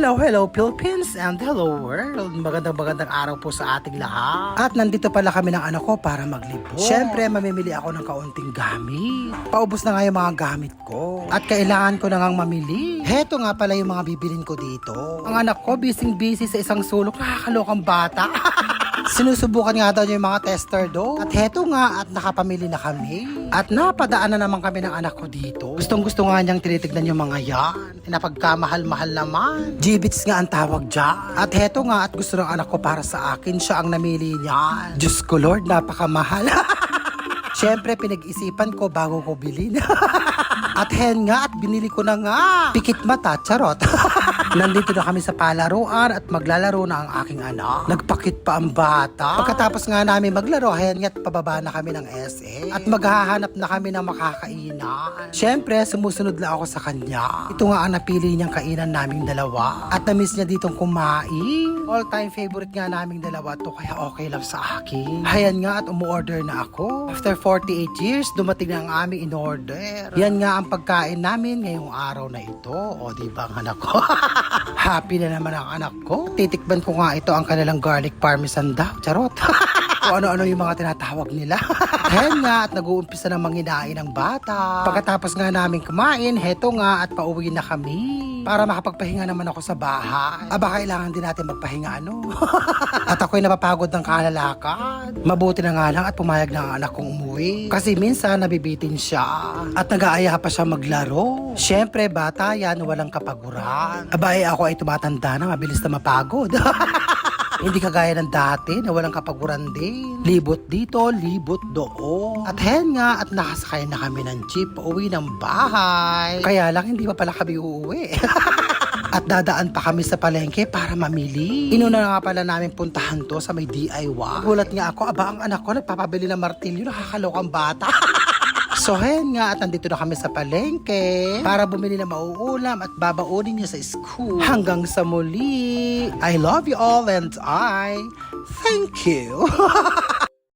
Hello, hello Philippines and hello world. Magandang magandang araw po sa ating lahat. At nandito pala kami ng anak ko para maglibot. Siyempre, mamimili ako ng kaunting gamit. Paubos na nga yung mga gamit ko. At kailangan ko na ngang mamili. Heto nga pala yung mga bibilin ko dito. Ang anak ko, busy-busy sa isang sulok. Nakakalokang bata. Sinusubukan nga daw yung mga tester do. At heto nga, at nakapamili na kami. At napadaan na naman kami ng anak ko dito. Gustong gusto nga niyang tinitignan yung mga yan. Napagkamahal-mahal naman. G-bits nga ang tawag dyan. At heto nga, at gusto ng anak ko para sa akin, siya ang namili niyan. Diyos ko Lord, napakamahal. Siyempre, pinag-isipan ko bago ko bilhin. at hen nga, at binili ko na nga. Pikit mata, charot. Nandito na kami sa palaruan at maglalaro na ang aking anak. Nagpakit pa ang bata. Pagkatapos nga namin maglaro, hen nga, at pababa na kami ng SA. At maghahanap na kami ng makakainan. Siyempre, sumusunod lang ako sa kanya. Ito nga ang napili niyang kainan naming dalawa. At na-miss niya ditong kumain. All-time favorite nga naming dalawa to, kaya okay lang sa akin. Hayan nga at umu-order na ako. After 48 years, dumating na ang aming in-order. Yan nga ang pagkain namin ngayong araw na ito. O, di ba anak ko? Happy na naman ang anak ko. Titikban ko nga ito ang kanilang garlic parmesan daw. Charot. Kung ano-ano yung mga tinatawag nila. Ayan nga at nag-uumpisa na manginain ng bata. Pagkatapos nga namin kumain, heto nga at pauwi na kami. Para makapagpahinga naman ako sa bahay. Aba, kailangan din natin magpahinga ano. at ako'y napapagod ng kalalakad. Mabuti na nga lang at pumayag na ang anak kong umuwi. Kasi minsan nabibitin siya. At nag-aaya pa siya maglaro. Siyempre, bata yan, walang kapaguran. Aba, eh, ako ay tumatanda na, mabilis na mapagod. Hindi kagaya ng dati na walang kapaguran din. Libot dito, libot doon. At hen nga, at nakasakay na kami ng jeep uwi ng bahay. Kaya lang, hindi pa pala kami uuwi. At dadaan pa kami sa palengke para mamili. Inuna na nga pala namin puntahan to sa may DIY. Gulat nga ako, aba ang anak ko nagpapabili ng martilyo, nakakalokang bata. So, hen nga, at nandito na kami sa palengke para bumili ng mauulam at babaunin niya sa school. Hanggang sa muli, I love you all and I thank you.